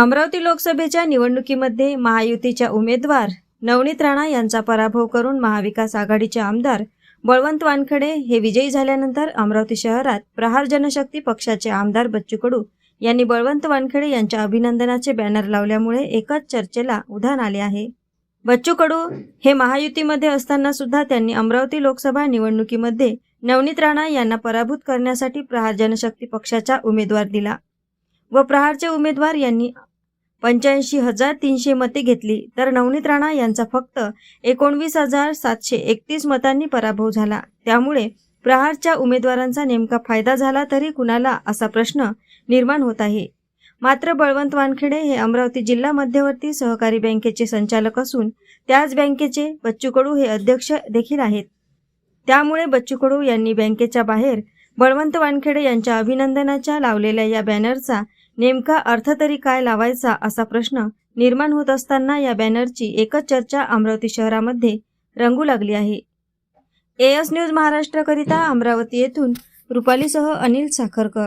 अमरावती लोकसभेच्या निवडणुकीमध्ये महायुतीच्या उमेदवार नवनीत राणा यांचा पराभव करून महाविकास आघाडीचे आमदार बळवंत वानखडे हे विजयी झाल्यानंतर अमरावती शहरात प्रहार जनशक्ती पक्षाचे आमदार बच्चू कडू यांनी बळवंत वानखडे यांच्या अभिनंदनाचे बॅनर लावल्यामुळे एकाच चर्चेला उधाण आले आहे. बच्चू कडू हे महायुतीमध्ये असताना सुद्धा त्यांनी अमरावती लोकसभा निवडणुकीमध्ये नवनीत राणा यांना पराभूत करण्यासाठी प्रहार जनशक्ती पक्षाचा उमेदवार दिला व प्रहारचे उमेदवार यांनी पंच्याऐंशी हजार तीनशे मते घेतली. तर नवनीत राणा यांचा फक्त एकोणवीस हजार सातशे एकतीस मतांनी पराभव झाला. त्यामुळे प्रहारच्या उमेदवारांचा नेमका फायदा झाला तरी कुणाला असा प्रश्न निर्माण होत आहे. मात्र बळवंत वानखेडे हे अमरावती जिल्हा मध्यवर्ती सहकारी बँकेचे संचालक असून त्याच बँकेचे बच्चू कडू हे अध्यक्ष देखील आहेत. त्यामुळे बच्चू कडू यांनी बँकेच्या बाहेर बळवंत वानखेडे यांच्या अभिनंदनाच्या लावलेल्या या बॅनरचा नेमका अर्थ तरी काय लावायचा असा प्रश्न निर्माण होत असताना या बॅनरची एकच चर्चा अमरावती शहरामध्ये रंगू लागली आहे. एएस न्यूज महाराष्ट्रकरिता अमरावती येथून रुपालीसह अनिल साखरकर